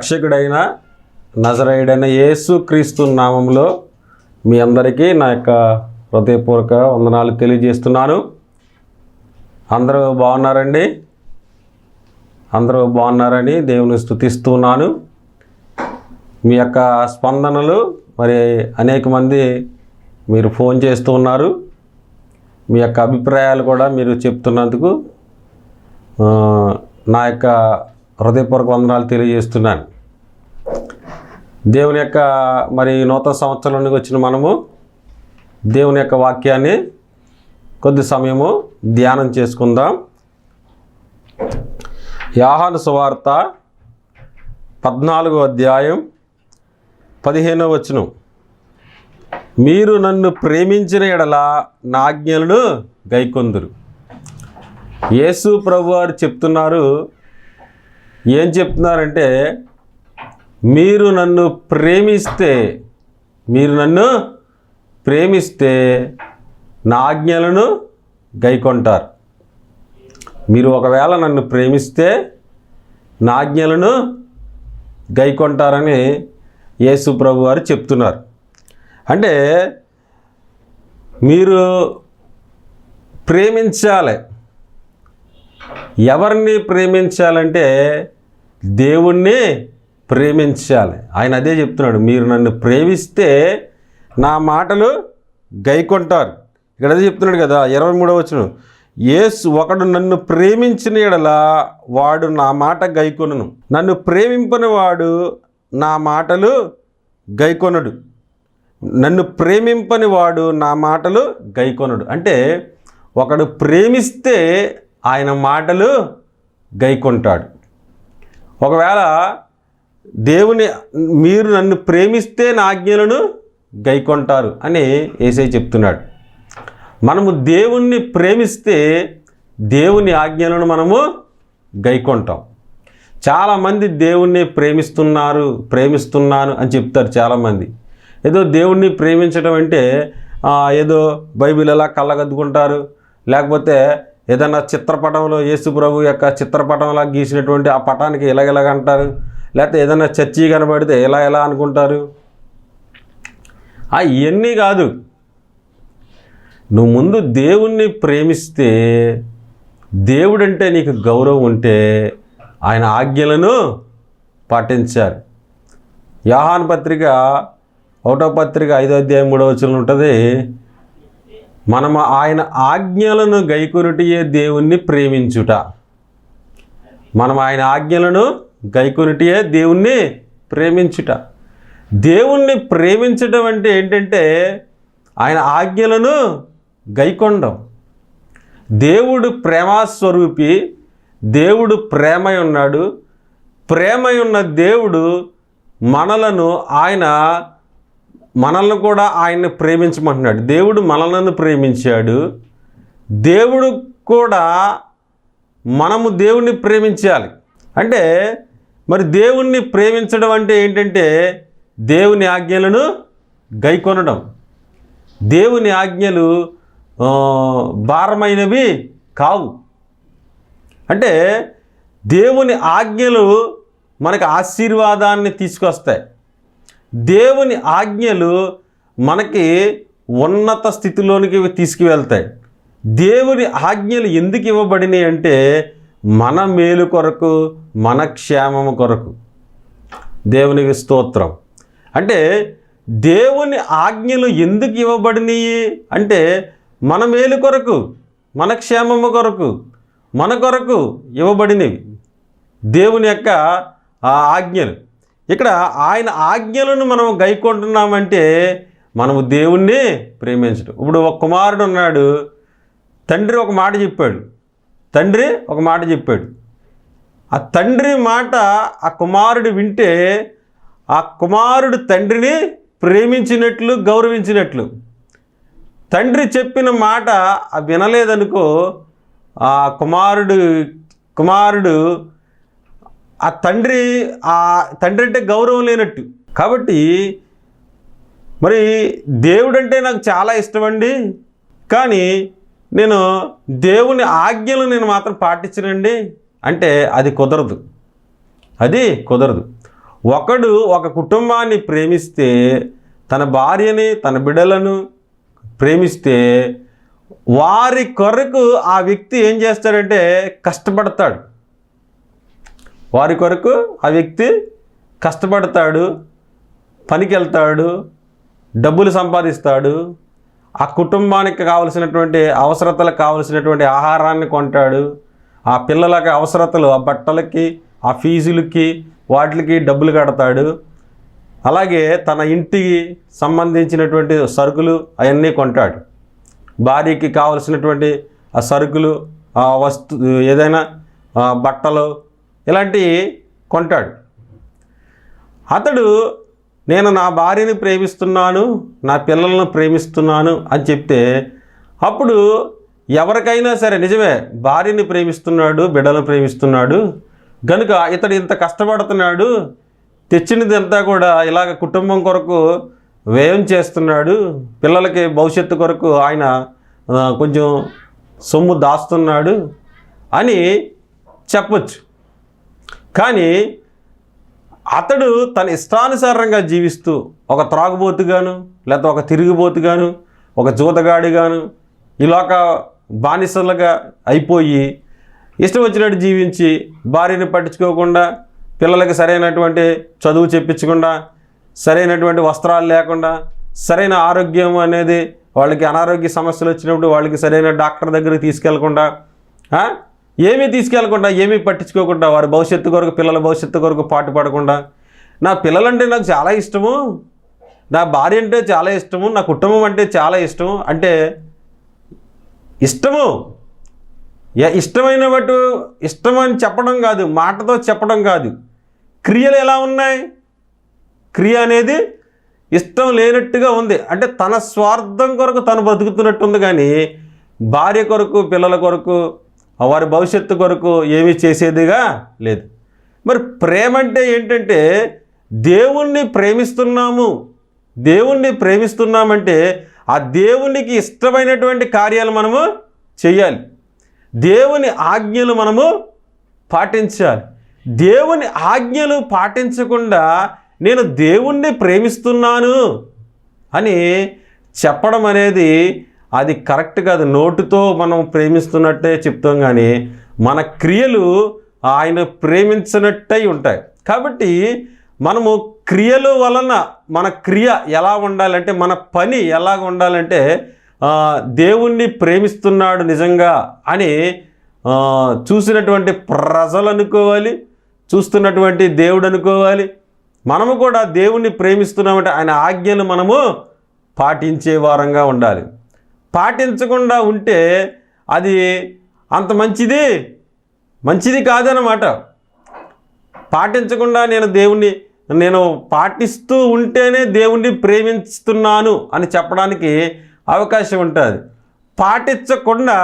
రక్షకుడైన నజరేయుడైన యేసు క్రీస్తు నామంలో మీ అందరికీ నా యొక్క హృదయపూర్వక వందనాలు తెలియజేస్తున్నాను. అందరూ బాగున్నారండి? అందరూ బాగున్నారని దేవుని స్థుతిస్తున్నాను మీ యొక్క స్పందనలు మరి అనేక మంది మీరు ఫోన్ చేస్తూ ఉన్నారు. మీ యొక్క అభిప్రాయాలు కూడా మీరు చెప్తున్నందుకు నా యొక్క హృదయపూర్వక వందనాలు తెలియజేస్తున్నాను. దేవుని యొక్క మరి నూతన సంవత్సరంలోకి వచ్చిన మనము దేవుని యొక్క వాక్యాన్ని కొద్ది సమయము ధ్యానం చేసుకుందాం. యాహాను సువార్త పద్నాలుగో అధ్యాయం పదిహేనో వచనం. మీరు నన్ను ప్రేమించిన ఎడల నాజ్ఞలను గైకొందురు. యేసు ప్రభు వారు చెప్తున్నారు ఏం చెప్తున్నారంటే మీరు నన్ను ప్రేమిస్తే మీరు నన్ను ప్రేమిస్తే నా ఆజ్ఞలను గైకొంటారు. మీరు ఒకవేళ నన్ను ప్రేమిస్తే నా ఆజ్ఞలను గైకొంటారని యేసు ప్రభు వారు చెప్తున్నారు. అంటే మీరు ప్రేమించాలి. ఎవరిని ప్రేమించాలంటే దేవుణ్ణి ప్రేమించాలి. ఆయన అదే చెప్తున్నాడు మీరు నన్ను ప్రేమిస్తే నా మాటలు గైకొంటారు. ఇక్కడ అదే చెప్తున్నాడు కదా ఇరవై మూడవ వచ్చిన ఏసు ఒకడు నన్ను ప్రేమించిన ఎడలా వాడు నా మాట గైకొనను. నన్ను ప్రేమింపని వాడు నా మాటలు గైకొనడు. నన్ను ప్రేమింపని వాడు నా మాటలు గైకొనడు. అంటే ఒకడు ప్రేమిస్తే ఆయన మాటలు గైకొంటాడు. ఒకవేళ దేవుని మీరు నన్ను ప్రేమిస్తే నా ఆజ్ఞలను గైకొంటారు అని ఏసై చెప్తున్నాడు. మనము దేవుణ్ణి ప్రేమిస్తే దేవుని ఆజ్ఞలను మనము గైకొంటాం. చాలామంది దేవుణ్ణి ప్రేమిస్తున్నారు ప్రేమిస్తున్నాను అని చెప్తారు చాలామంది. ఏదో దేవుణ్ణి ప్రేమించడం అంటే ఏదో బైబిల్ ఎలా కళ్ళగద్దుకుంటారు లేకపోతే ఏదైనా చిత్రపటంలో యేసు ప్రభు యొక్క చిత్రపటంలా గీసినటువంటి ఆ పటానికి ఇలాగ అంటారు? లేకపోతే ఏదైనా చర్చి కనబడితే ఎలా ఎలా అనుకుంటారు? ఆ ఇవన్నీ కాదు. నువ్వు ముందు దేవుణ్ణి ప్రేమిస్తే దేవుడంటే నీకు గౌరవం ఉంటే ఆయన ఆజ్ఞలను పాటించాలి. యాహాన్ పత్రిక ఒకటో పత్రిక ఐదో అధ్యాయం మూడో వచ్చిన ఉంటుంది మనము ఆయన ఆజ్ఞలను గైకొనిటియే దేవుణ్ణి ప్రేమించుట. మనం ఆయన ఆజ్ఞలను గైకొనిటియే దేవుణ్ణి ప్రేమించుట. దేవుణ్ణి ప్రేమించడం అంటే ఏంటంటే ఆయన ఆజ్ఞలను గైకొండం దేవుడు ప్రేమాస్వరూపి దేవుడు ప్రేమై ఉన్నాడు. ప్రేమై ఉన్న దేవుడు మనలను ఆయన మనల్ని కూడా ఆయన్ని ప్రేమించమంటున్నాడు. దేవుడు మనలను ప్రేమించాడు. దేవుడు కూడా మనము దేవుణ్ణి ప్రేమించాలి. అంటే మరి దేవుణ్ణి ప్రేమించడం అంటే ఏంటంటే దేవుని ఆజ్ఞలను గైకొనడం. దేవుని ఆజ్ఞలు భారమైనవి కావు. అంటే దేవుని ఆజ్ఞలు మనకు ఆశీర్వాదాన్ని తీసుకొస్తాయి. దేవుని ఆజ్ఞలు మనకి ఉన్నత స్థితిలోనికి తీసుకువెళ్తాయి. దేవుని ఆజ్ఞలు ఎందుకు ఇవ్వబడినాయి అంటే మన మేలు కొరకు మన క్షేమము కొరకు. దేవునికి స్తోత్రం. అంటే దేవుని ఆజ్ఞలు ఎందుకు ఇవ్వబడినాయి అంటే మన మేలు కొరకు మన క్షేమము కొరకు మన కొరకు ఇవ్వబడినవి. దేవుని యొక్క ఆ ఆజ్ఞలు. ఇక్కడ ఆయన ఆజ్ఞలను మనం గైకొంటున్నామంటే మనము దేవుణ్ణి ప్రేమించడం ఇప్పుడు ఒక కుమారుడు ఉన్నాడు తండ్రి ఒక మాట చెప్పాడు తండ్రి ఒక మాట చెప్పాడు. ఆ తండ్రి మాట ఆ కుమారుడు వింటే ఆ కుమారుడు తండ్రిని ప్రేమించినట్లు గౌరవించినట్లు. తండ్రి చెప్పిన మాట వినలేదనుకో ఆ కుమారుడు కుమారుడు ఆ తండ్రి ఆ తండ్రి అంటే గౌరవం లేనట్టు. కాబట్టి మరి దేవుడంటే నాకు చాలా ఇష్టమండి. కానీ నేను దేవుని ఆజ్ఞలు నేను మాత్రం పాటించనండి. అంటే అది కుదరదు. అది కుదరదు. ఒకడు ఒక కుటుంబాన్ని ప్రేమిస్తే తన భార్యని తన బిడ్డలను ప్రేమిస్తే వారి కొరకు ఆ వ్యక్తి ఏం చేస్తాడంటే కష్టపడతాడు. వారి కొరకు ఆ వ్యక్తి కష్టపడతాడు పనికి వెళ్తాడు డబ్బులు సంపాదిస్తాడు ఆ కుటుంబానికి కావలసినటువంటి అవసరతలకు కావలసినటువంటి ఆహారాన్ని కొంటాడు ఆ పిల్లలకి అవసరతలు ఆ బట్టలకి ఆ ఫీజులకి వాటికి డబ్బులు కడతాడు. అలాగే తన ఇంటికి సంబంధించినటువంటి సరుకులు అవన్నీ కొంటాడు. భార్యకి కావలసినటువంటి ఆ సరుకులు ఆ వస్తు ఏదైనా బట్టలు ఇలాంటివి కొంటాడు. అతడు నేను నా భార్యని ప్రేమిస్తున్నాను నా పిల్లలను ప్రేమిస్తున్నాను అని చెప్తే అప్పుడు ఎవరికైనా సరే నిజమే భార్యని ప్రేమిస్తున్నాడు బిడ్డలను ప్రేమిస్తున్నాడు గనుక ఇతడు ఇంత కష్టపడుతున్నాడు తెచ్చినదంతా కూడా ఇలాగ కుటుంబం కొరకు వ్యయం చేస్తున్నాడు పిల్లలకి భవిష్యత్తు కొరకు ఆయన కొంచెం సొమ్ము దాస్తున్నాడు అని చెప్పొచ్చు. కానీ అతడు తన ఇష్టానుసారంగా జీవిస్తూ ఒక త్రాగుబోతుగాను లేకపోతే ఒక తిరుగుబోతుగాను ఒక జూతగాడిగాను ఇలాక బానిసలుగా అయిపోయి ఇష్టం వచ్చినట్టు జీవించి భార్యని పట్టించుకోకుండా పిల్లలకి సరైనటువంటి చదువు చెప్పించకుండా సరైనటువంటి వస్త్రాలు లేకుండా సరైన ఆరోగ్యం అనేది వాళ్ళకి అనారోగ్య సమస్యలు వచ్చినప్పుడు వాళ్ళకి సరైన డాక్టర్ దగ్గరికి తీసుకెళ్ళకుండా ఏమీ తీసుకెళ్ళకుండా ఏమీ పట్టించుకోకుండా వారి భవిష్యత్తు కొరకు పిల్లల భవిష్యత్తు కొరకు పాటు పడకుండా నా పిల్లలంటే నాకు చాలా ఇష్టము. నా భార్య అంటే చాలా ఇష్టము. నా కుటుంబం అంటే చాలా ఇష్టము. అంటే ఇష్టము. ఏ- ఇష్టమైన బట్టు ఇష్టం అని చెప్పడం కాదు మాటతో చెప్పడం కాదు. క్రియలు ఎలా ఉన్నాయి? క్రియ అనేది ఇష్టం లేనట్టుగా ఉంది. అంటే తన స్వార్థం కొరకు తను బ్రతుకుతున్నట్టుంది కానీ భార్య కొరకు పిల్లల కొరకు వారి భవిష్యత్తు కొరకు ఏమీ చేసేదిగా లేదు. మరి ప్రేమ అంటే ఏంటంటే దేవుణ్ణి ప్రేమిస్తున్నాము. దేవుణ్ణి ప్రేమిస్తున్నామంటే ఆ దేవునికి ఇష్టమైనటువంటి కార్యాలు మనము చేయాలి. దేవుని ఆజ్ఞలు మనము పాటించాలి. దేవుని ఆజ్ఞలు పాటించకుండా నేను దేవుణ్ణి ప్రేమిస్తున్నాను అని చెప్పడం అనేది అది కరెక్ట్ కాదు. నోటుతో మనం ప్రేమిస్తున్నట్టే చెప్తాం కానీ మన క్రియలు ఆయన ప్రేమించినట్టయి ఉంటాయి. కాబట్టి మనము క్రియల వలన మన క్రియ ఎలా ఉండాలంటే మన పని ఎలా ఉండాలంటే దేవుణ్ణి ప్రేమిస్తున్నాడు నిజంగా అని చూసినటువంటి ప్రజలు అనుకోవాలి చూస్తున్నటువంటి దేవుడు అనుకోవాలి. మనము కూడా దేవుణ్ణి ప్రేమిస్తున్నామంటే ఆయన ఆజ్ఞను మనము పాటించే వారంగా ఉండాలి. పాటించకుండా ఉంటే అది అంత మంచిది? మంచిది కాదనమాట పాటించకుండా నేను దేవుణ్ణి నేను పాటిస్తూ ఉంటేనే దేవుణ్ణి ప్రేమిస్తున్నాను అని చెప్పడానికి అవకాశం ఉంటుంది. పాటించకుండా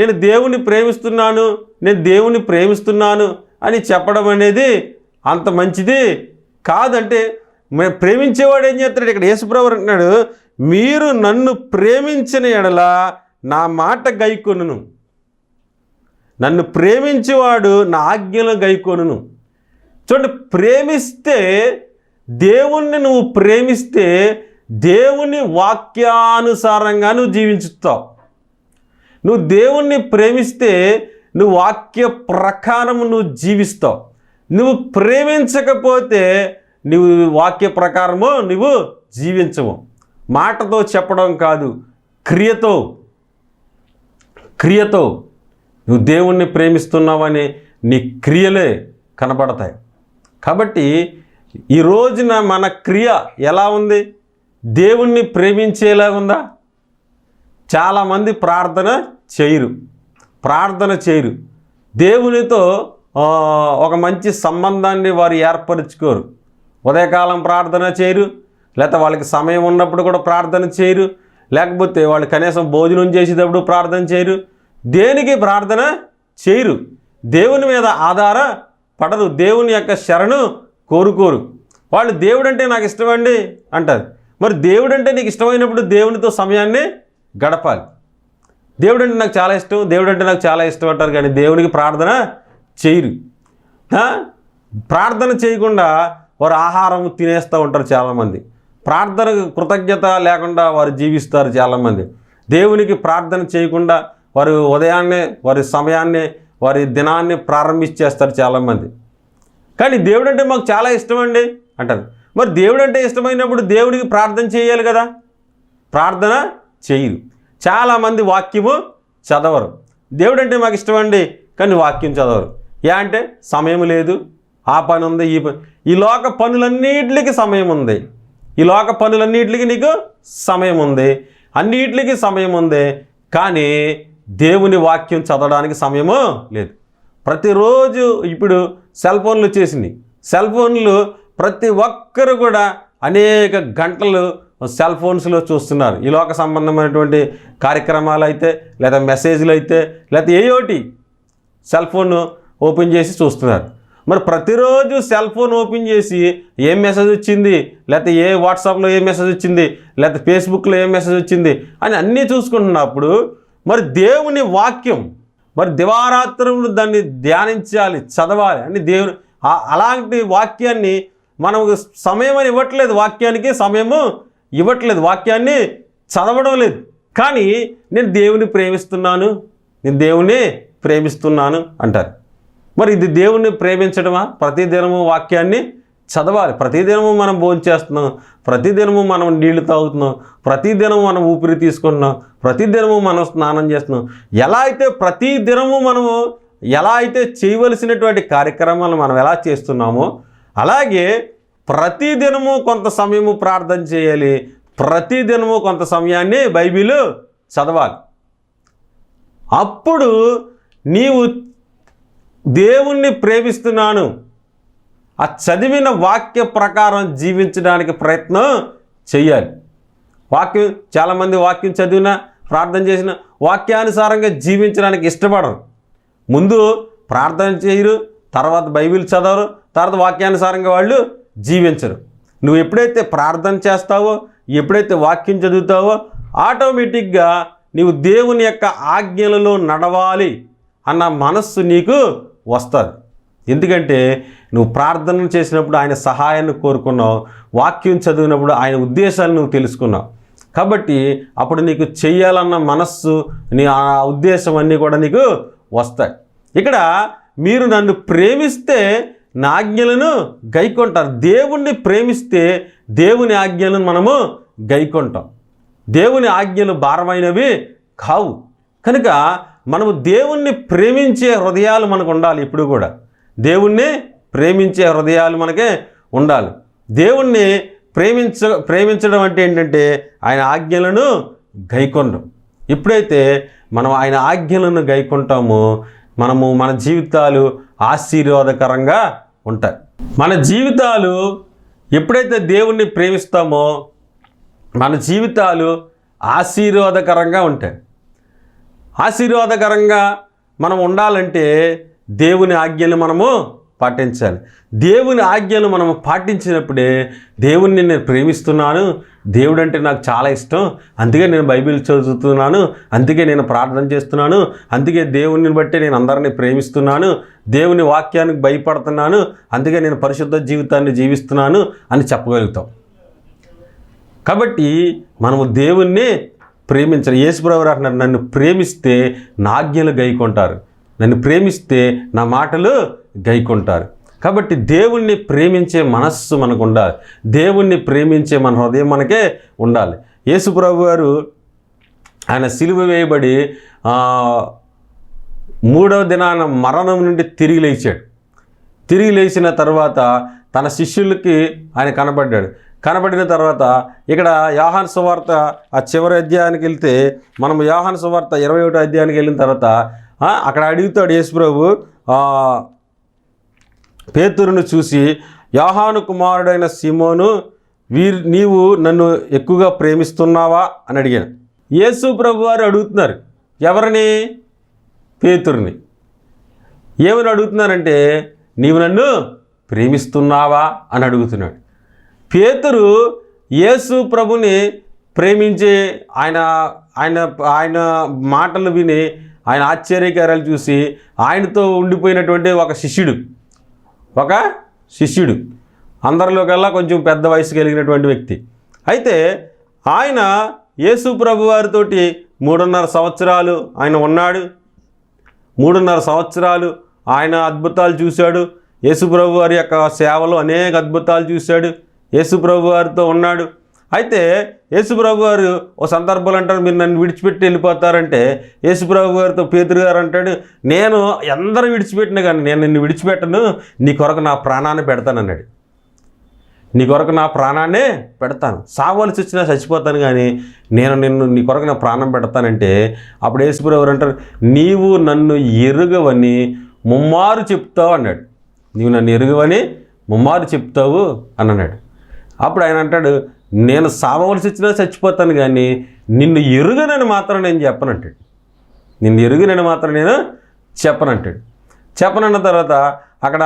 నేను దేవుణ్ణి ప్రేమిస్తున్నాను నేను దేవుణ్ణి ప్రేమిస్తున్నాను అని చెప్పడం అనేది అంత మంచిది కాదంటే ప్రేమించేవాడు ఏం చేస్తాడు? ఇక్కడ యేసుప్రభు అంటున్నాడు మీరు నన్ను ప్రేమించిన ఎడల నా మాట గైకొనును. నన్ను ప్రేమించేవాడు నా ఆజ్ఞలు గైకొనును. చూడండి ప్రేమిస్తే దేవుణ్ణి నువ్వు ప్రేమిస్తే దేవుని వాక్యానుసారంగా నువ్వు జీవించుతావు. నువ్వు దేవుణ్ణి ప్రేమిస్తే నువ్వు వాక్య ప్రకారం నువ్వు జీవిస్తావు. నువ్వు ప్రేమించకపోతే నువ్వు వాక్య ప్రకారము నువ్వు జీవించవు. మాటతో చెప్పడం కాదు క్రియతో. క్రియతో. నువ్వు దేవుణ్ణి ప్రేమిస్తున్నావని నీ క్రియలే కనబడతాయి. కాబట్టి ఈ రోజున మన క్రియ ఎలా ఉంది? దేవుణ్ణి ప్రేమించేలా ఉందా? చాలామంది ప్రార్థన చేయరు. ప్రార్థన చేయరు. దేవునితో ఒక మంచి సంబంధాన్ని వారు ఏర్పరచుకోరు. ఉదయకాలం ప్రార్థన చేయరు. లేకపోతే వాళ్ళకి సమయం ఉన్నప్పుడు కూడా ప్రార్థన చేయరు. లేకపోతే వాళ్ళు కనీసం భోజనం చేసేటప్పుడు ప్రార్థన చేయరు. దేనికి ప్రార్థన చేయరు. దేవుని మీద ఆధార పడరు. దేవుని యొక్క శరణు కోరుకోరు. వాళ్ళు దేవుడు అంటే నాకు ఇష్టమండి అంటారు. మరి దేవుడు అంటే నీకు ఇష్టమైనప్పుడు దేవునితో సమయాన్ని గడపాలి. దేవుడు అంటే నాకు చాలా ఇష్టం దేవుడు అంటే నాకు చాలా ఇష్టం అంటారు కానీ దేవునికి ప్రార్థన చేయరు. ప్రార్థన చేయకుండా వారు ఆహారం తినేస్తూ ఉంటారు చాలామంది. ప్రార్థనకు కృతజ్ఞత లేకుండా వారు జీవిస్తారు చాలామంది. దేవునికి ప్రార్థన చేయకుండా వారు ఉదయాన్నే వారి సమయాన్ని వారి దినాన్ని ప్రారంభించేస్తారు చాలామంది. కానీ దేవుడు అంటే మాకు చాలా ఇష్టం అండి అంటారు. మరి దేవుడు అంటే ఇష్టమైనప్పుడు దేవుడికి ప్రార్థన చేయాలి కదా? ప్రార్థన చేయదు చాలామంది వాక్యము చదవరు. దేవుడు అంటే మాకు ఇష్టం అండి కానీ వాక్యం చదవరు. ఏ అంటే సమయం లేదు ఆ పని ఉంది ఈ పని ఈ లోక పనులన్నిటికి సమయం ఉంది. ఈ లోక పనులన్నిటికి నీకు సమయం ఉంది. అన్నిటికి సమయం ఉంది. కానీ దేవుని వాక్యం చదవడానికి సమయము లేదు. ప్రతిరోజు ఇప్పుడు సెల్ ఫోన్లు వచ్చేసింది. సెల్ ఫోన్లు ప్రతి ఒక్కరు కూడా అనేక గంటలు సెల్ ఫోన్స్లో చూస్తున్నారు. ఈ లోక సంబంధమైనటువంటి కార్యక్రమాలు అయితే లేదా మెసేజ్లు అయితే లేదా ఒకటి సెల్ ఫోన్ ఓపెన్ చేసి చూస్తున్నారు. మరి ప్రతిరోజు సెల్ ఫోన్ ఓపెన్ చేసి ఏం మెసేజ్ వచ్చింది? లేకపోతే ఏ వాట్సాప్లో ఏ మెసేజ్ వచ్చింది? లేకపోతే ఫేస్బుక్లో ఏ మెసేజ్ వచ్చింది? అని అన్నీ చూసుకుంటున్నప్పుడు మరి దేవుని వాక్యం మరి దివారాత్రులు దాన్ని ధ్యానించాలి చదవాలి. అని దేవుని అలాంటి వాక్యాన్ని మనం సమయం అని ఇవ్వట్లేదు. వాక్యానికి సమయము ఇవ్వట్లేదు. వాక్యాన్ని చదవడం లేదు. కానీ నేను దేవుని ప్రేమిస్తున్నాను. నేను దేవుని ప్రేమిస్తున్నాను అంటారు. మరి ఇది దేవుణ్ణి ప్రేమించడమా? ప్రతిదినము వాక్యాన్ని చదవాలి. ప్రతిదినము మనం భోంచేస్తున్నాం. ప్రతిదినము మనం నీళ్ళు తాగుతున్నాం. ప్రతిదినము మనం ఊపిరి తీసుకుంటున్నాం. ప్రతిదినము మనం స్నానం చేస్తున్నాం. ఎలా అయితే ప్రతిదినము మనము ఎలా అయితే చేయవలసినటువంటి కార్యక్రమాలు మనం ఎలా చేస్తున్నామో అలాగే ప్రతిదినము కొంత సమయము ప్రార్థన చేయాలి. ప్రతిదినము కొంత సమయాన్ని బైబిల్ చదవాలి. అప్పుడు నీవు దేవుణ్ణి ప్రేమిస్తున్నాను. ఆ చదివిన వాక్య ప్రకారం జీవించడానికి ప్రయత్నం చేయాలి వాక్యం చాలామంది వాక్యం చదివిన ప్రార్థన చేసిన వాక్యానుసారంగా జీవించడానికి ఇష్టపడరు. ముందు ప్రార్థన చేయరు తర్వాత బైబిల్ చదవరు తర్వాత వాక్యానుసారంగా వాళ్ళు జీవించరు. నువ్వు ఎప్పుడైతే ప్రార్థన చేస్తావో ఎప్పుడైతే వాక్యం చదువుతావో ఆటోమేటిక్గా నీవు దేవుని యొక్క ఆజ్ఞలలో నడవాలి అన్న మనస్సు నీకు వస్తారు ఎందుకంటే నువ్వు ప్రార్థనలు చేసినప్పుడు ఆయన సహాయాన్ని కోరుకున్నావు వాక్యం చదివినప్పుడు ఆయన ఉద్దేశాలు నువ్వు తెలుసుకున్నావు. కాబట్టి అప్పుడు నీకు చేయాలన్న మనస్సు నీ ఆ ఉద్దేశం అన్నీ కూడా నీకు వస్తాయి. ఇక్కడ మీరు నన్ను ప్రేమిస్తే నా ఆజ్ఞలను గైకొంటారు. దేవుణ్ణి ప్రేమిస్తే దేవుని ఆజ్ఞలను మనము గైకొంటాం. దేవుని ఆజ్ఞలు భారమైనవి కావు. కనుక మనము దేవుణ్ణి ప్రేమించే హృదయాలు మనకు ఉండాలి ఇప్పుడు కూడా. దేవుణ్ణి ప్రేమించే హృదయాలు మనకే ఉండాలి. దేవుణ్ణి ప్రేమించ ప్రేమించడం అంటే ఏంటంటే ఆయన ఆజ్ఞలను గైకొనడం. ఎప్పుడైతే మనం ఆయన ఆజ్ఞలను గైకొంటామో మనము మన జీవితాలు ఆశీర్వాదకరంగా ఉంటాయి. మన జీవితాలు ఎప్పుడైతే దేవుణ్ణి ప్రేమిస్తామో మన జీవితాలు ఆశీర్వాదకరంగా ఉంటాయి. ఆశీర్వాదకరంగా మనం ఉండాలంటే దేవుని ఆజ్ఞలు మనము పాటించాలి. దేవుని ఆజ్ఞలు మనము పాటించినప్పుడే దేవుణ్ణి నేను ప్రేమిస్తున్నాను దేవుడు అంటే నాకు చాలా ఇష్టం అందుకే నేను బైబిల్ చదువుతున్నాను అందుకే నేను ప్రార్థన చేస్తున్నాను అందుకే దేవుని బట్టి నేను అందరినీ ప్రేమిస్తున్నాను దేవుని వాక్యానికి భయపడుతున్నాను అందుకే నేను పరిశుద్ధ జీవితాన్ని జీవిస్తున్నాను అని చెప్పగలుగుతాం. కాబట్టి మనము దేవుణ్ణి ప్రేమించరు. యేసుప్రభు అంటున్నారు నన్ను ప్రేమిస్తే నా ఆజ్ఞలు గైకొంటారు. నన్ను ప్రేమిస్తే నా మాటలు గైకొంటారు. కాబట్టి దేవుణ్ణి ప్రేమించే మనస్సు మనకు ఉండాలి దేవుణ్ణి ప్రేమించే మన హృదయం మనకే ఉండాలి. యేసుప్రభు గారు ఆయన సిలువ వేయబడి మూడవ దినాన మరణం నుండి తిరిగి లేచాడు. తిరిగి లేచిన తర్వాత తన శిష్యులకి ఆయన కనబడ్డాడు. కనబడిన తర్వాత ఇక్కడ యాహాన్ సువార్త ఆ చివరి అధ్యాయానికి వెళ్తే మనం యాహాన్ సువార్త ఇరవై ఒకటో అధ్యాయానికి వెళ్ళిన తర్వాత అక్కడ అడుగుతాడు యేసుప్రభు ఆ, పేతురును చూసి యాహాను కుమారుడైన సిమోను వీరు నీవు నన్ను ఎక్కువగా ప్రేమిస్తున్నావా? అని అడిగాను యేసు ప్రభు వారు అడుగుతున్నారు ఎవరిని? పేతురుని. ఏమని అడుగుతున్నారంటే నీవు నన్ను ప్రేమిస్తున్నావా? అని అడుగుతున్నాడు. పేతురు యేసు ప్రభుని ప్రేమించే ఆయన ఆయన ఆయన మాటలు విని ఆయన ఆశ్చర్యకరాలు చూసి ఆయనతో ఉండిపోయినటువంటి ఒక శిష్యుడు ఒక శిష్యుడు అందరిలోకల్లా కొంచెం పెద్ద వయసు కలిగినటువంటి వ్యక్తి. అయితే ఆయన యేసు ప్రభు వారితోటి మూడున్నర సంవత్సరాలు ఆయన ఉన్నాడు. మూడున్నర సంవత్సరాలు ఆయన అద్భుతాలు చూశాడు. యేసుప్రభు వారి యొక్క సేవలో అనేక అద్భుతాలు చూశాడు. యేసుప్రభు వారితో ఉన్నాడు. అయితే యేసుప్రభు గారు ఓ సందర్భాలు అంటారు మీరు నన్ను విడిచిపెట్టి వెళ్ళిపోతారంటే యేసుప్రభు గారితో పేతురు గారు అంటాడు నేను అందరూ విడిచిపెట్టినా కానీ నేను నిన్ను విడిచిపెట్టను నీ కొరకు నా ప్రాణాన్ని పెడతానన్నాడు. నీ కొరకు నా ప్రాణాన్నే పెడతాను. సావలసి వచ్చినా చచ్చిపోతాను కానీ నేను నిన్ను నీ కొరకు నా ప్రాణం పెడతానంటే అప్పుడు యేసుప్రభు అంటారు నీవు నన్ను ఎరుగవని ముమ్మారు చెప్తావు అన్నాడు. నీవు నన్ను ఎరుగవని ముమ్మారు చెప్తావు అని అన్నాడు. అప్పుడు ఆయన అంటాడు నేను సావవలసి వచ్చినా చచ్చిపోతాను కానీ నిన్ను ఎరుగనని మాత్రం నేను చెప్పనంటాడు. నిన్ను ఎరుగనని మాత్రం నేను చెప్పనంటాడు. చెప్పనన్న తర్వాత అక్కడ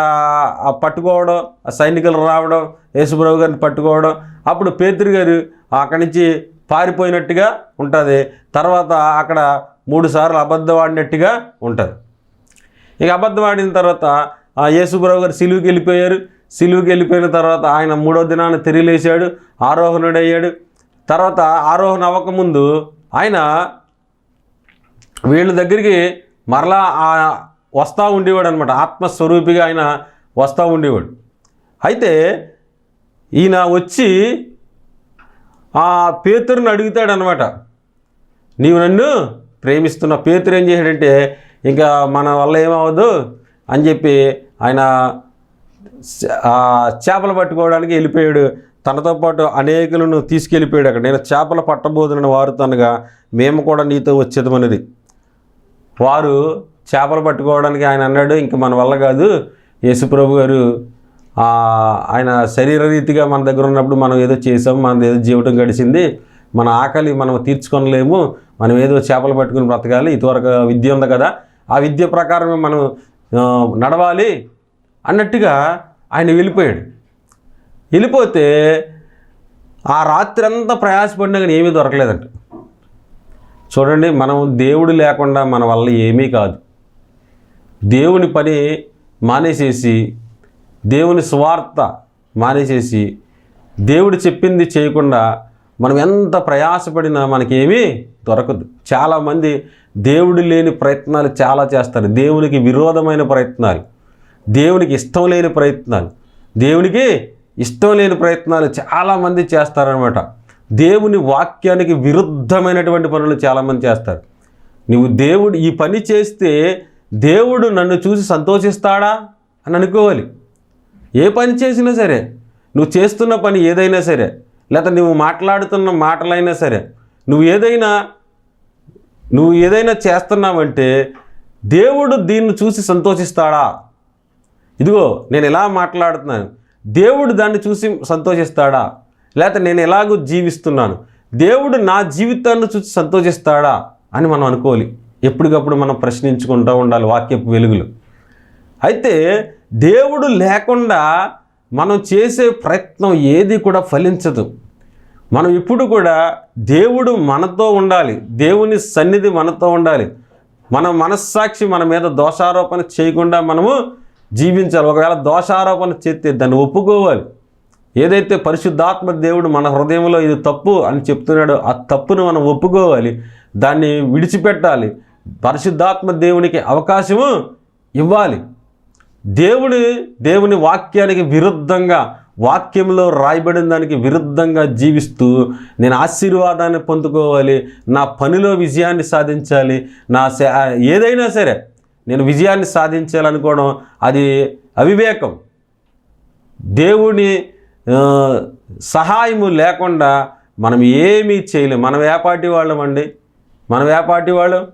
ఆ పట్టుకోవడం ఆ సైనికులు రావడం యేసుప్రభు గారిని పట్టుకోవడం అప్పుడు పేతురు గారు అక్కడి నుంచి పారిపోయినట్టుగా ఉంటుంది. తర్వాత అక్కడ మూడు సార్లు అబద్ధం ఆడినట్టుగా ఉంటుంది. ఇక అబద్ధం ఆడిన తర్వాత ఆ యేసుప్రభు గారు సిలువుకి వెళ్ళిపోయారు. సిలువుకి వెళ్ళిపోయిన తర్వాత ఆయన మూడో దినాన్ని తిరిగిలేశాడు ఆరోహణుడయ్యాడు. తర్వాత ఆరోహణ అవ్వకముందు ఆయన వీళ్ళ దగ్గరికి మరలా వస్తూ ఉండేవాడు అనమాట ఆత్మస్వరూపిగా ఆయన వస్తూ ఉండేవాడు. అయితే ఈయన వచ్చి ఆ పేతురుని అడుగుతాడనమాట నీవు నన్ను ప్రేమిస్తున్న పేతురు ఏం చేశాడంటే ఇంకా మన వల్ల ఏమవ్వదు అని చెప్పి ఆయన చేపలు పట్టుకోవడానికి వెళ్ళిపోయాడు. తనతో పాటు అనేకులను తీసుకెళ్ళిపోయాడు అక్కడ. నేను చేపలు పట్టబోదునని వారు తనగా మేము కూడా నీతో వచ్చేదమనేది వారు చేపలు పట్టుకోవడానికి ఆయన అన్నాడు ఇంక మన వల్ల కాదు. యేసుప్రభు గారు ఆయన శరీర రీతిగా మన దగ్గర ఉన్నప్పుడు మనం ఏదో చేసాం మన ఏదో జీవితం గడిచింది. మన ఆకలి మనం తీర్చుకొనలేము. మనం ఏదో చేపలు పట్టుకుని బ్రతకాలి. ఇదివరకు విద్య ఉంది కదా. ఆ విద్య ప్రకారమే మనం నడవాలి. అన్నట్టుగా ఆయన వెళ్ళిపోయాడు. వెళ్ళిపోతే ఆ రాత్రి అంతా ప్రయాసపడినా కానీ ఏమీ దొరకలేదంట. చూడండి మనం దేవుడు లేకుండా మన వల్ల ఏమీ కాదు. దేవుని పని మానేసేసి దేవుని స్వార్థ మానేసేసి దేవుడు చెప్పింది చేయకుండా మనం ఎంత ప్రయాసపడినా మనకేమీ దొరకదు. చాలామంది దేవుడు లేని ప్రయత్నాలు చాలా చేస్తారు. దేవునికి విరోధమైన ప్రయత్నాలు. దేవునికి ఇష్టం లేని ప్రయత్నాలు. దేవునికి ఇష్టం లేని ప్రయత్నాలు చాలామంది చేస్తారనమాట దేవుని వాక్యానికి విరుద్ధమైనటువంటి పనులు చాలామంది చేస్తారు. నువ్వు దేవుడు ఈ పని చేస్తే దేవుడు నన్ను చూసి సంతోషిస్తాడా అని అనుకోవాలి. ఏ పని చేసినా సరే నువ్వు చేస్తున్న పని ఏదైనా సరే లేకపోతే నువ్వు మాట్లాడుతున్న మాటలైనా సరే నువ్వు ఏదైనా నువ్వు ఏదైనా చేస్తున్నావంటే దేవుడు దీన్ని చూసి సంతోషిస్తాడా? ఇదిగో నేను ఎలా మాట్లాడుతున్నాను? దేవుడు దాన్ని చూసి సంతోషిస్తాడా? లేకపోతే నేను ఎలాగో జీవిస్తున్నాను? దేవుడు నా జీవితాన్ని చూసి సంతోషిస్తాడా? అని మనం అనుకోవాలి. ఎప్పటికప్పుడు మనం ప్రశ్నించుకుంటూ ఉండాలి వాక్యపు వెలుగులు. అయితే దేవుడు లేకుండా మనం చేసే ప్రయత్నం ఏది కూడా ఫలించదు. మనం ఇప్పుడు కూడా దేవుడు మనతో ఉండాలి. దేవుని సన్నిధి మనతో ఉండాలి. మన మనస్సాక్షి మన మీద దోషారోపణ చేయకుండా మనము జీవించాలి. ఒకవేళ దోషారోపణ చేస్తే దాన్ని ఒప్పుకోవాలి. ఏదైతే పరిశుద్ధాత్మ దేవుడు మన హృదయంలో ఇది తప్పు అని చెప్తున్నాడో ఆ తప్పును మనం ఒప్పుకోవాలి. దాన్ని విడిచిపెట్టాలి. పరిశుద్ధాత్మ దేవునికి అవకాశము ఇవ్వాలి. దేవుడి దేవుని వాక్యానికి విరుద్ధంగా వాక్యంలో రాయబడిన దానికి విరుద్ధంగా జీవిస్తూ నేను ఆశీర్వాదాన్ని పొందుకోవాలి. నా పనిలో విజయాన్ని సాధించాలి. నా ఏదైనా సరే నేను విజయాన్ని సాధించాలనుకోవడం అది అవివేకం. దేవుని సహాయము లేకుండా మనం ఏమీ చేయలేం. మనం ఏపాటి వాళ్ళం అండి. మనం ఏపాటి వాళ్ళం.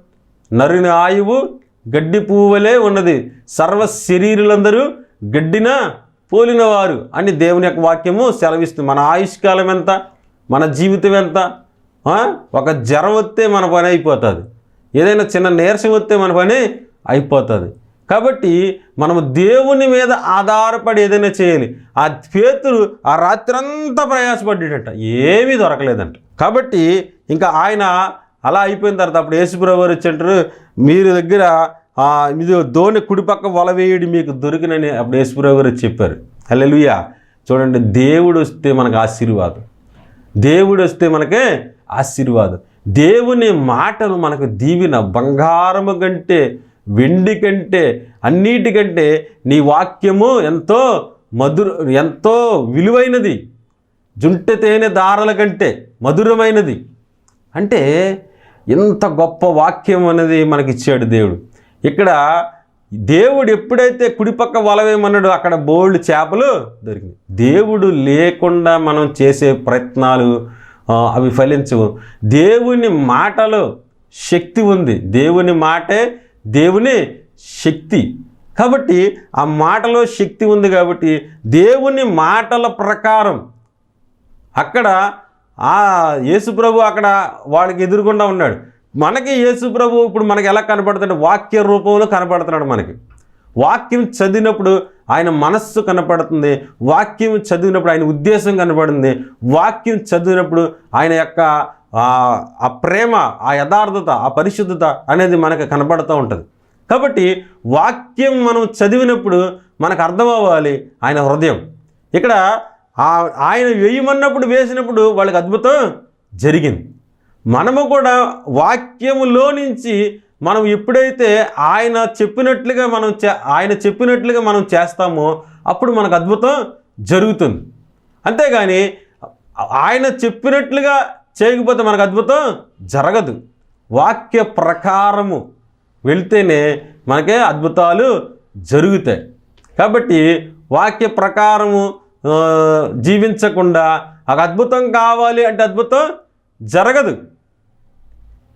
నరుని ఆయువు గడ్డి పువ్వులే ఉన్నది. సర్వ శరీరులందరూ గడ్డిన పోలినవారు అని దేవుని యొక్క వాక్యము సెలవిస్తుంది. మన ఆయుష్కాలం ఎంత? మన జీవితం ఎంత? ఒక జ్వరం వస్తే మన పని అయిపోతుంది. ఏదైనా చిన్న నీరసం వస్తే మన పని అయిపోతుంది. కాబట్టి మనము దేవుని మీద ఆధారపడి ఏదైనా చేయాలి. ఆ పేతురు ఆ రాత్రంతా ప్రయాసపడ్డాడట ఏమీ దొరకలేదంట. కాబట్టి ఇంకా ఆయన అలా అయిపోయిన తర్వాత అప్పుడు యేసుప్రభు వారు మీరు దగ్గర ఇది దోణి కుడిపక్క వల వేయడి మీకు దొరికినని అప్పుడు యేసుప్రభు గారు చెప్పారు. హల్లెలూయా. చూడండి దేవుడు వస్తే మనకు ఆశీర్వాదం. దేవుడు వస్తే మనకే ఆశీర్వాదం. దేవుని మాటలు మనకు దీవిన బంగారము కంటే వెండి కంటే అన్నిటికంటే నీ వాక్యము ఎంతో మధుర ఎంతో విలువైనది. జుంటె తేనె దారల కంటే మధురమైనది. అంటే ఇంత గొప్ప వాక్యం అనేది మనకిచ్చాడు దేవుడు. ఇక్కడ దేవుడు ఎప్పుడైతే కుడిపక్క వలవేమన్నాడు అక్కడ బోల్డ్ చేపలు దొరికింది దేవుడు లేకుండా మనం చేసే ప్రయత్నాలు అవి ఫలించవు. దేవుని మాటలో శక్తి ఉంది. దేవుని మాటే దేవుని శక్తి. కాబట్టి ఆ మాటలో శక్తి ఉంది కాబట్టి దేవుని మాటల ప్రకారం అక్కడ ఆ యేసుప్రభు అక్కడ వాడికి ఎదురుకుండా ఉన్నాడు. మనకి యేసుప్రభు ఇప్పుడు మనకి ఎలా కనపడుతున్నాడు వాక్య రూపంలో కనపడుతున్నాడు మనకి. వాక్యం చదివినప్పుడు ఆయన మనస్సు కనపడుతుంది. వాక్యం చదివినప్పుడు ఆయన ఉద్దేశం కనపడుతుంది. వాక్యం చదివినప్పుడు ఆయన యొక్క ఆ ప్రేమ ఆ యథార్థత ఆ పరిశుద్ధత అనేది మనకు కనపడుతూ ఉంటుంది. కాబట్టి వాక్యం మనం చదివినప్పుడు మనకు అర్థం అవ్వాలి ఆయన హృదయం. ఇక్కడ ఆయన వేయమన్నప్పుడు వేసినప్పుడు వాళ్ళకి అద్భుతం జరిగింది. మనము కూడా వాక్యములో నుంచి మనం ఎప్పుడైతే ఆయన చెప్పినట్లుగా మనం చే ఆయన చెప్పినట్లుగా మనం చేస్తామో అప్పుడు మనకు అద్భుతం జరుగుతుంది. అంతేగాని ఆయన చెప్పినట్లుగా చేయకపోతే మనకు అద్భుతం జరగదు. వాక్య ప్రకారము వెళ్తేనే మనకే అద్భుతాలు జరుగుతాయి. కాబట్టి వాక్య ప్రకారము జీవించకుండా ఒక అద్భుతం కావాలి అంటే అద్భుతం జరగదు.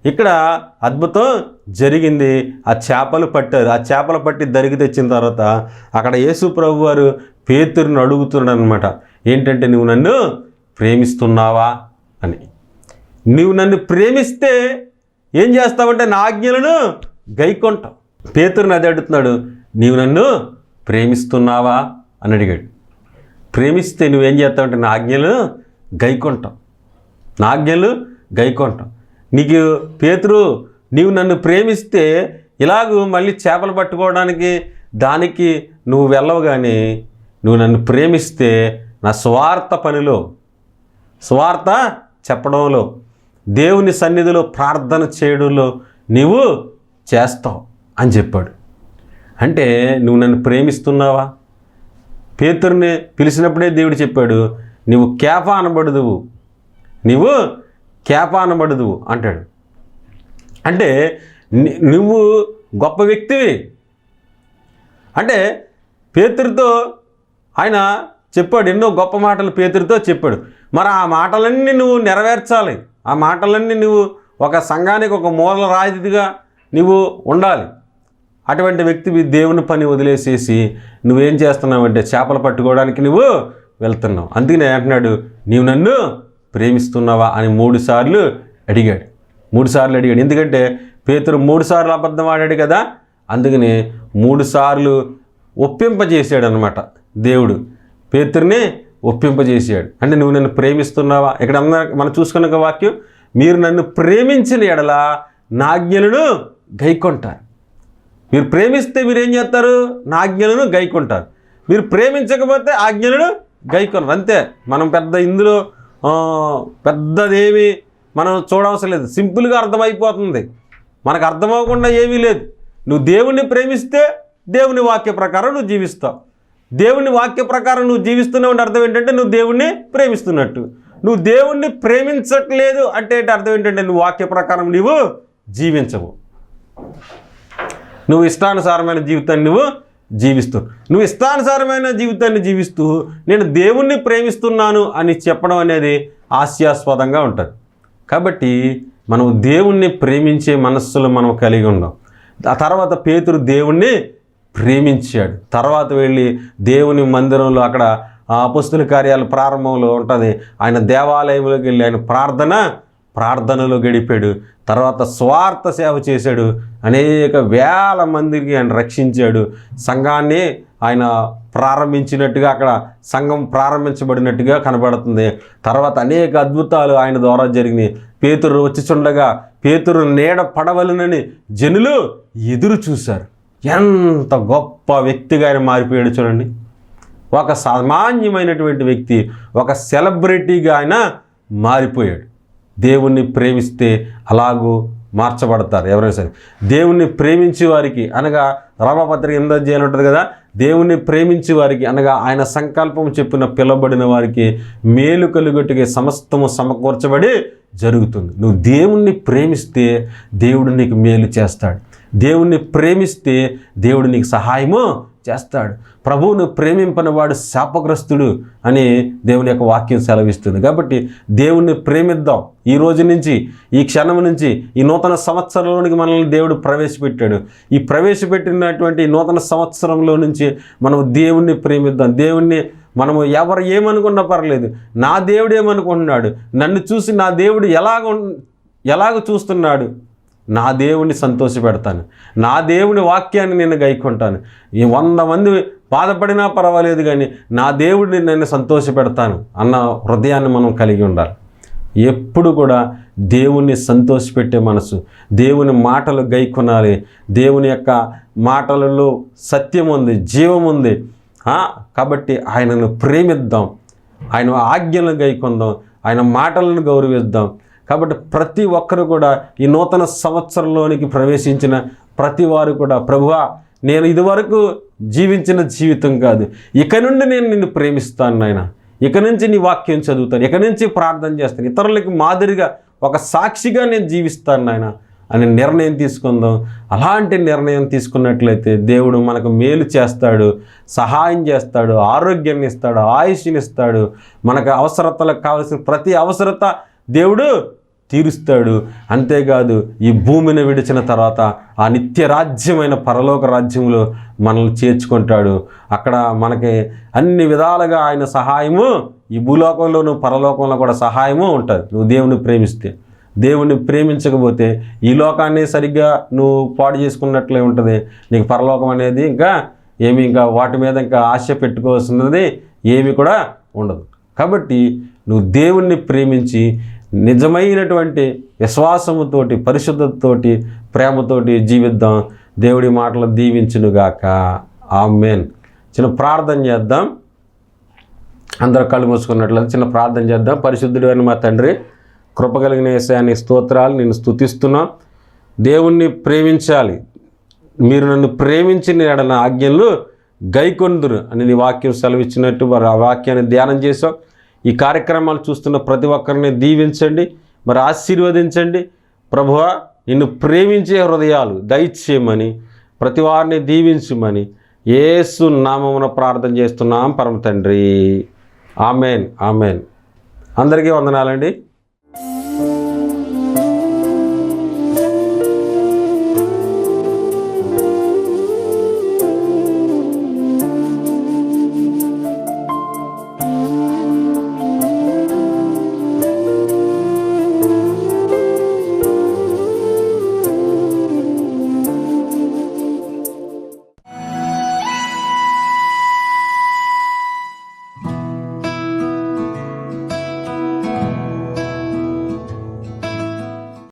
ఇక్కడ అద్భుతం జరిగింది ఆ చేపలు పట్టారు. ఆ చేపలు పట్టి దరికి తెచ్చిన తర్వాత అక్కడ యేసు ప్రభు వారు పేతురుని అడుగుతున్నాడు అనమాట ఏంటంటే నువ్వు నన్ను ప్రేమిస్తున్నావా? అని. నువ్వు నన్ను ప్రేమిస్తే ఏం చేస్తావంటే నా ఆజ్ఞలను గైకొంటావు. పేతురుని అది అడుగుతున్నాడు నీవు నన్ను ప్రేమిస్తున్నావా? అని అడిగాడు. ప్రేమిస్తే నువ్వేం చేస్తావంటే నా ఆజ్ఞలు గైకొంటావు. నా ఆజ్ఞలు గైకొంటాం నీకు పేతురు నీవు నన్ను ప్రేమిస్తే ఇలాగూ మళ్ళీ చేపలు పట్టుకోవడానికి దానికి నువ్వు వెళ్ళవు కానీ నువ్వు నన్ను ప్రేమిస్తే నా స్వార్థ పనిలో స్వార్థ చెప్పడంలో దేవుని సన్నిధిలో ప్రార్థన చేయడంలో నీవు చేస్తావు అని చెప్పాడు. అంటే నువ్వు నన్ను ప్రేమిస్తున్నావా? పేతుర్ని పిలిచినప్పుడే దేవుడు చెప్పాడు నువ్వు కేప అనబడదువు నువ్వు కేప అనబడదువు అంటాడు. అంటే నువ్వు గొప్ప వ్యక్తివి. అంటే పేతురితో ఆయన చెప్పాడు ఎన్నో గొప్ప మాటలు పేతురితో చెప్పాడు. మరి ఆ మాటలన్నీ నువ్వు నెరవేర్చాలి. ఆ మాటలన్నీ నువ్వు ఒక సంఘానికి ఒక మూల రాయితిగా నువ్వు ఉండాలి. అటువంటి వ్యక్తివి దేవుని పని వదిలేసేసి నువ్వేం చేస్తున్నావంటే చేపలు పట్టుకోవడానికి నువ్వు వెళ్తున్నావు. అందుకనే అంటున్నాడు నీవు నన్ను ప్రేమిస్తున్నావా? అని మూడుసార్లు అడిగాడు. మూడుసార్లు అడిగాడు. ఎందుకంటే పేతురు మూడుసార్లు అబద్ధం ఆడాడు కదా. అందుకని మూడుసార్లు ఒప్పింపజేసాడు అనమాట దేవుడు. పేతుర్ని ఒప్పింపజేసాడు అంటే నువ్వు నన్ను ప్రేమిస్తున్నావా? ఇక్కడ అందరూ మనం చూసుకున్న ఒక వాక్యం మీరు నన్ను ప్రేమించిన ఎడల నాజ్ఞలను గైకొంటారు. మీరు ప్రేమిస్తే మీరు ఏం చేస్తారు? నాజ్ఞలను గైకొంటారు. మీరు ప్రేమించకపోతే ఆజ్ఞలను గైకొనరు. అంతే. మనం పెద్ద ఇందులో పెద్దదేమి మనం చూడవసరం లేదు. సింపుల్గా అర్థమైపోతుంది. మనకు అర్థమవకుండా ఏమీ లేదు. నువ్వు దేవుణ్ణి ప్రేమిస్తే దేవుని వాక్య ప్రకారం నువ్వు జీవిస్తావు. దేవుని వాక్య ప్రకారం నువ్వు జీవిస్తున్నావు అంటే అర్థం ఏంటంటే నువ్వు దేవుణ్ణి ప్రేమిస్తున్నట్టు. నువ్వు దేవుణ్ణి ప్రేమించట్లేదు అంటే అర్థం ఏంటంటే నువ్వు వాక్య ప్రకారం నువ్వు జీవించవు. నువ్వు ఇష్టానుసారమైన జీవితాన్ని నువ్వు జీవిస్తూ నువ్వు ఇష్టానుసారమైన జీవితాన్ని జీవిస్తూ నేను దేవుణ్ణి ప్రేమిస్తున్నాను అని చెప్పడం అనేది హాస్యాస్పదంగా ఉంటుంది. కాబట్టి మనం దేవుణ్ణి ప్రేమించే మనస్సులు మనం కలిగి ఉండం. ఆ తర్వాత పేతురు దేవుణ్ణి ప్రేమించాడు. తర్వాత వెళ్ళి దేవుని మందిరంలో అక్కడ ఆ అపస్తుల కార్యాల ప్రారంభంలో ఉంటుంది. ఆయన దేవాలయంలోకి వెళ్ళి ఆయన ప్రార్థన ప్రార్థనలో గడిపాడు. తర్వాత స్వార్థ సేవ చేశాడు. అనేక వేల మందికి ఆయన రక్షించాడు. సంఘాన్ని ఆయన ప్రారంభించినట్టుగా అక్కడ సంఘం ప్రారంభించబడినట్టుగా కనబడుతుంది. తర్వాత అనేక అద్భుతాలు ఆయన ద్వారా జరిగినాయి. పేతురు వచ్చిచుండగా పేతురు నీడ పడవలనని జనులు ఎదురు చూశారు. ఎంత గొప్ప వ్యక్తిగా ఆయన మారిపోయాడు చూడండి. ఒక సామాన్యమైనటువంటి వ్యక్తి ఒక సెలబ్రిటీగా ఆయన మారిపోయాడు. దేవుణ్ణి ప్రేమిస్తే అలాగూ మార్చబడతారు ఎవరైనా సరే. దేవుణ్ణి ప్రేమించే వారికి అనగా రామపత్రిక ఎనిమిదో అధ్యాయం ఉంటుంది కదా దేవుణ్ణి ప్రేమించే వారికి అనగా ఆయన సంకల్పం చెప్పిన పిలవబడిన వారికి మేలు కలుగొట్టుకి సమస్తము సమకూర్చబడి జరుగుతుంది. నువ్వు దేవుణ్ణి ప్రేమిస్తే దేవుడు నీకు మేలు చేస్తాడు. దేవుణ్ణి ప్రేమిస్తే దేవుడు నీకు సహాయము చేస్తాడు. ప్రభువును ప్రేమింపని వాడు శాపగ్రస్తుడు అని దేవుని యొక్క వాక్యం సెలవిస్తుంది. కాబట్టి దేవుణ్ణి ప్రేమిద్దాం. ఈ రోజు నుంచి ఈ క్షణం నుంచి ఈ నూతన సంవత్సరంలోనికి మనల్ని దేవుడు ప్రవేశపెట్టాడు. ఈ ప్రవేశపెట్టినటువంటి ఈ నూతన సంవత్సరంలో నుంచి మనం దేవుణ్ణి ప్రేమిద్దాం. దేవుణ్ణి మనము ఎవరు ఏమనుకున్నా పర్లేదు. నా దేవుడు ఏమనుకుంటున్నాడు? నన్ను చూసి నా దేవుడు ఎలాగ ఎలాగ చూస్తున్నాడు? నా దేవుని సంతోషపెడతాను. నా దేవుని వాక్యాన్ని నేను గైకుంటాను. ఈ వంద మంది బాధపడినా పర్వాలేదు కానీ నా దేవుడిని నేను సంతోషపెడతాను అన్న హృదయాన్ని మనం కలిగి ఉండాలి. ఎప్పుడు కూడా దేవుణ్ణి సంతోషపెట్టే మనసు దేవుని మాటలు గైకొనాలి. దేవుని యొక్క మాటలలో సత్యం ఉంది జీవం ఉంది. కాబట్టి ఆయనను ప్రేమిద్దాం. ఆయన ఆజ్ఞలను గైకొందాం. ఆయన మాటలను గౌరవిద్దాం. కాబట్టి ప్రతి ఒక్కరు కూడా ఈ నూతన సంవత్సరంలోనికి ప్రవేశించిన ప్రతి వారు కూడా ప్రభువా నేను ఇదివరకు జీవించిన జీవితం కాదు. ఇక నుండి నేను నిన్ను ప్రేమిస్తాను నాయన. ఇక నుంచి నీ వాక్యం చదువుతాను. ఇక నుంచి ప్రార్థన చేస్తాను. ఇతరులకి మాదిరిగా ఒక సాక్షిగా నేను జీవిస్తాను నాయన అనే నిర్ణయం తీసుకుందాం. అలాంటి నిర్ణయం తీసుకున్నట్లయితే దేవుడు మనకు మేలు చేస్తాడు సహాయం చేస్తాడు ఆరోగ్యాన్ని ఇస్తాడు ఆయుష్ని ఇస్తాడు. మనకు అవసరతలకు కావాల్సిన ప్రతి అవసరత దేవుడు తీరుస్తాడు. అంతేకాదు ఈ భూమిని విడిచిన తర్వాత ఆ నిత్య రాజ్యమైన పరలోక రాజ్యంలో మనల్ని చేర్చుకుంటాడు. అక్కడ మనకి అన్ని విధాలుగా ఆయన సహాయము ఈ భూలోకంలోను పరలోకంలో కూడా సహాయము ఉంటుంది. నువ్వు దేవుని ప్రేమిస్తే. దేవుణ్ణి ప్రేమించకపోతే ఈ లోకాన్ని సరిగ్గా నువ్వు పాడు చేసుకున్నట్లే ఉంటుంది. నీకు పరలోకం అనేది ఇంకా ఏమి ఇంకా వాటి మీద ఇంకా ఆశ పెట్టుకోవాల్సినది ఏమి కూడా ఉండదు. కాబట్టి నువ్వు దేవుణ్ణి ప్రేమించి నిజమైనటువంటి విశ్వాసముతోటి పరిశుద్ధతతోటి ప్రేమతోటి జీవిద్దాం. దేవుడి మాటలు దీవించునుగాక. మేన్ చిన్న ప్రార్థన చేద్దాం. అందరూ కళ్ళు మూసుకున్నట్లయితే చిన్న ప్రార్థన చేద్దాం. పరిశుద్ధుడు అని మా తండ్రి కృపగలిగిన ఏసాయాన్ని స్తోత్రాలు నేను స్థుతిస్తున్నా దేవుణ్ణి ప్రేమించాలి. మీరు నన్ను ప్రేమించిన ఎడల ఆజ్ఞలు గైకొందురు అని నీ వాక్యం సెలవిచ్చినట్టు మరి ఆ వాక్యాన్ని ధ్యానం చేసాం ఈ కార్యక్రమాలు చూస్తున్న ప్రతి ఒక్కరిని దీవించండి మరి ఆశీర్వదించండి. ప్రభువా నిన్ను ప్రేమించే హృదయాలు దయచేయమని ప్రతి వారిని దీవించమని ఏసు నామమున ప్రార్థన చేస్తున్నాం పరమ తండ్రి. Amen amen. అందరికీ వందనాలండి.